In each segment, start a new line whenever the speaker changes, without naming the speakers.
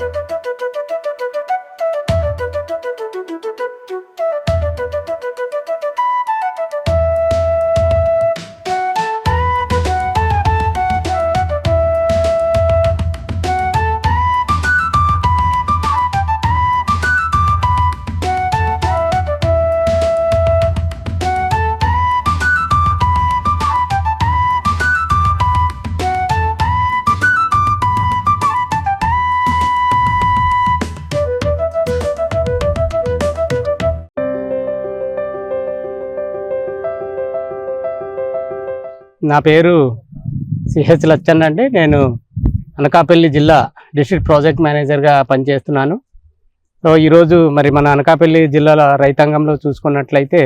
you నా పేరు CH Latchan అండి. నేను అనకాపల్లి జిల్లా డిస్ట్రిక్ట్ ప్రాజెక్ట్ మేనేజర్గా పనిచేస్తున్నాను. సో ఈరోజు మరి మన అనకాపల్లి జిల్లాల రైతాంగంలో చూసుకున్నట్లయితే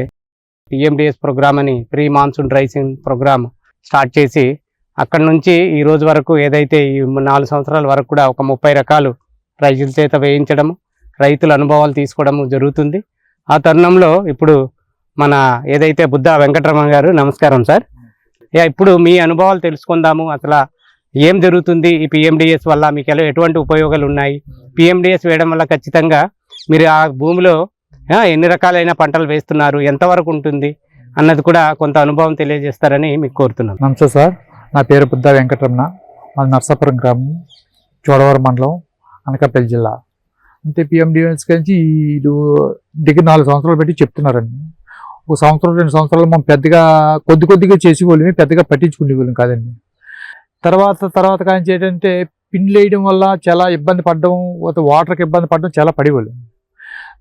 పిఎండిఎస్ ప్రోగ్రామ్ అని pre monsoon raising program start చేసి అక్కడ నుంచి ఈ రోజు వరకు ఏదైతే ఈ నాలుగు సంవత్సరాల వరకు కూడా ఒక ముప్పై రకాలు రైతుల చేత వేయించడము రైతుల అనుభవాలు తీసుకోవడము జరుగుతుంది. ఆ తరుణంలో ఇప్పుడు మన ఏదైతే బుద్ధ వెంకటరమణ గారు నమస్కారం సార్. ఇప్పుడు మీ అనుభవాలు తెలుసుకుందాము. అసలు ఏం జరుగుతుంది ఈ పిఎండిఎస్ వల్ల? మీకు ఎలా ఎటువంటి ఉపయోగాలు ఉన్నాయి? పిఎండిఎస్ వేయడం వల్ల ఖచ్చితంగా మీరు ఆ భూమిలో ఎన్ని రకాలైన పంటలు వేస్తున్నారు? ఎంతవరకు ఉంటుంది? అన్నది కూడా కొంత అనుభవం తెలియజేస్తారని మీకు కోరుతున్నాను.
నమస్తే సార్. నా పేరు బుద్ధ వెంకటరమణ. మాది నర్సాపురం గ్రామం చోడవరం మండలం అనకాపల్లి జిల్లా. అంటే పిఎండిఎస్ గురించి ఈ దగ్గర నాలుగు సంవత్సరాలు పెట్టి చెప్తున్నారండి. ఒక సంవత్సరం రెండు సంవత్సరాలు మనం పెద్దగా కొద్ది కొద్దిగా చేసేవాళ్ళమే పెద్దగా పట్టించుకునేవాళ్ళం కాదండి. తర్వాత తర్వాత కానీ ఏంటంటే పిండి వేయడం వల్ల చాలా ఇబ్బంది పడడం వాటర్కి ఇబ్బంది పడడం చాలా పడేవాళ్ళు.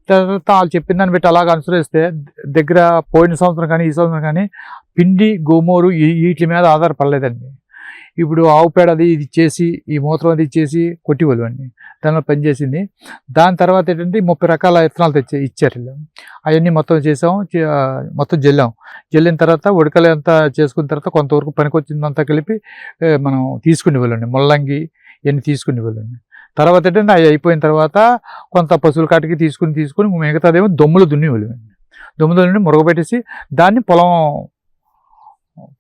తర్వాత వాళ్ళు చెప్పిన దాన్ని బట్టి అలాగ అనుసరిస్తే దగ్గర పోయిన సంవత్సరం కానీ ఈ సంవత్సరం కానీ పిండి గోమూరు వీటి మీద ఆధారపడలేదండి. ఇప్పుడు ఆవు పేడ అది ఇది చేసి ఈ మూత్రం అది చేసి కొట్టివాళ్ళు అండి దానిలో పనిచేసింది దాని తర్వాత ఏంటంటే ముప్పై రకాల విత్తనాలు తెచ్చి ఇచ్చారు అవన్నీ మొత్తం చేసాం మొత్తం జల్లాం. జల్లిన తర్వాత ఉడకలు అంతా చేసుకున్న తర్వాత కొంతవరకు పనికొచ్చిందంతా కలిపి మనం మనం తీసుకునేవాళ్ళండి ముల్లంగి ఇవన్నీ తీసుకునేవాళ్ళండి తర్వాత ఏంటంటే అవి అయిపోయిన తర్వాత కొంత పశువుల కాటికి తీసుకుని తీసుకుని మిగతాదేమో దొమ్ములు దున్నేవాళ్ళు దొమ్ములు దున్ని మురగబెట్టేసి దాన్ని పొలం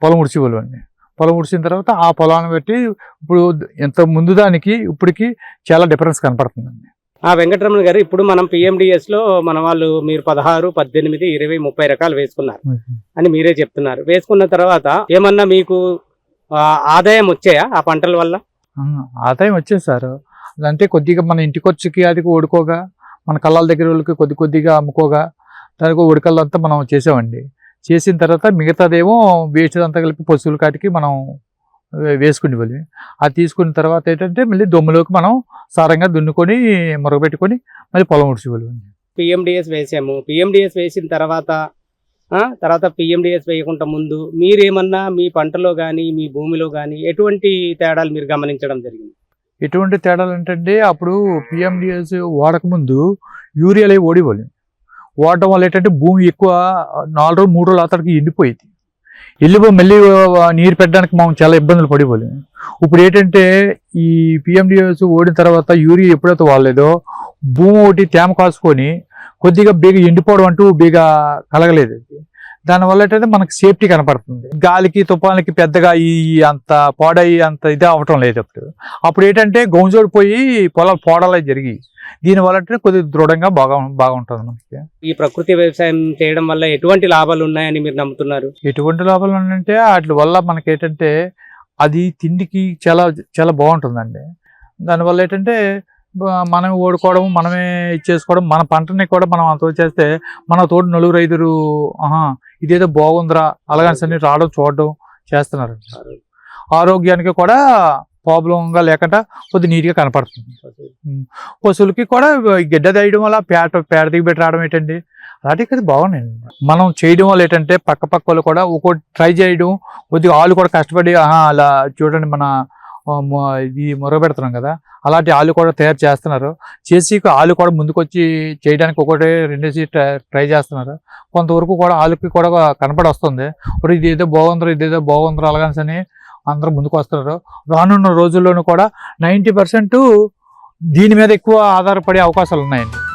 పొలం ఉడిచేవాళ్ళు అండి పొలం ఉడిచిన తర్వాత ఆ పొలాన్ని పెట్టి ఇప్పుడు ఎంత ముందు దానికి ఇప్పటికి చాలా డిఫరెన్స్ కనపడుతుందండి.
ఆ వెంకటరమణ గారు ఇప్పుడు మనం పిఎండిఎస్లో మన వాళ్ళు మీరు పదహారు పద్దెనిమిది ఇరవై ముప్పై రకాలు వేసుకున్నారు. అని మీరే చెప్తున్నారు. వేసుకున్న తర్వాత ఏమన్నా మీకు ఆదాయం వచ్చాయా ఆ పంటల వల్ల?
ఆదాయం వచ్చేది సార్. అంటే కొద్దిగా మన ఇంటి ఖర్చుకి అది ఓడుకోగా మన కళ్ళాల దగ్గర వాళ్ళకి కొద్ది కొద్దిగా అమ్ముకోగా దానికి ఉడకల్లంతా మనం చేసామండి. చేసిన తర్వాత మిగతాదేమో వేస్ట్ అంతా కలిపి పశువుల కాటికి మనం వేసుకునేవాళ్ళం అది తీసుకున్న తర్వాత ఏంటంటే మళ్ళీ దొమ్ములోకి మనం సారంగా దున్నుకొని మురగబెట్టుకొని మళ్ళీ పొలం ఉడిచేవాళ్ళం
పిఎండిఎస్ వేసాము. పిఎండిఎస్ వేసిన తర్వాత తర్వాత పిఎండిఎస్ వేయకుండా ముందు మీరేమన్నా మీ పంటలో కానీ మీ భూమిలో కానీ ఎటువంటి తేడాలు మీరు గమనించడం జరిగింది?
ఎటువంటి తేడాలు ఏంటంటే అప్పుడు పిఎండిఎస్ వాడకముందు యూరియాలు అవి వాడటం వల్ల ఏంటంటే భూమి ఎక్కువ నాలుగు రోజులు మూడు రోజులు అతడికి ఎండిపోయింది. వెళ్ళిపో మళ్ళీ నీరు పెట్టడానికి మనం చాలా ఇబ్బందులు పడిపోలేదు. ఇప్పుడు ఏంటంటే ఈ పిఎండిఎస్ ఓడిన తర్వాత యూరియా ఎప్పుడైతే వాడలేదో భూమి ఒకటి తేమ కాసుకొని కొద్దిగా బీగ ఎండిపోవడం అంటూ బీగ కలగలేదు. దానివల్ల ఏంటంటే మనకి సేఫ్టీ కనపడుతుంది. గాలికి తుఫాన్లకి పెద్దగా ఈ అంత పాడయి అంత ఇది అవటం లేదు అప్పుడు. అప్పుడు ఏంటంటే గౌంజోడు పోయి పొలాలు పోడాలి జరిగి దీనివల్ల అంటే కొద్దిగా దృఢంగా బాగా బాగుంటుంది మనకి.
ఈ ప్రకృతి వ్యవసాయం చేయడం వల్ల ఎటువంటి లాభాలు ఉన్నాయని మీరు నమ్ముతున్నారు?
ఎటువంటి లాభాలు అంటే వాటి వల్ల మనకి ఏంటంటే అది తిండికి చాలా చాలా బాగుంటుందండి. దానివల్ల ఏంటంటే మనమే ఓడుకోవడం మనమే ఇచ్చేసుకోవడం మన పంటని కూడా మనం అంత చేస్తే మన తోటి నలుగురు ఐదుగురు ఆహా ఇదేదో బాగుందిరా అలాగని సరే రావడం చూడడం చేస్తున్నారు ఆరోగ్యానికి కూడా ప్రాబ్లంగా లేకుండా కొద్ది నీట్గా కనపడుతుంది. పశువులకి కూడా గిడ్డ తీయడం వల్ల పేట పేడ దిగబెట్టి రావడం ఏంటండి? అలాంటివి కదా బాగున్నాయండి. మనం చేయడం వల్ల ఏంటంటే పక్క పక్క వాళ్ళు కూడా ఒక్కోటి ట్రై చేయడం కొద్దిగా వాళ్ళు కూడా కష్టపడి అలా చూడండి మన ఇది మొరబెడుతున్నాం కదా. అలాంటి ఆలు కూడా తయారు చేస్తున్నారు. చేసి ఆలు కూడా ముందుకొచ్చి చేయడానికి ఒకటి రెండేసి ట్రై- ట్రై చేస్తున్నారు. కొంతవరకు కూడా ఆలుకి కూడా కనపడి వస్తుంది ఇప్పుడు ఇదేదో బాగుందిరా ఇదేదో బాగుందిరా అలాగని అని అందరూ ముందుకు వస్తున్నారు రానున్న రోజుల్లోనూ కూడా నైంటీ దీని మీద ఎక్కువ ఆధారపడే అవకాశాలు ఉన్నాయండి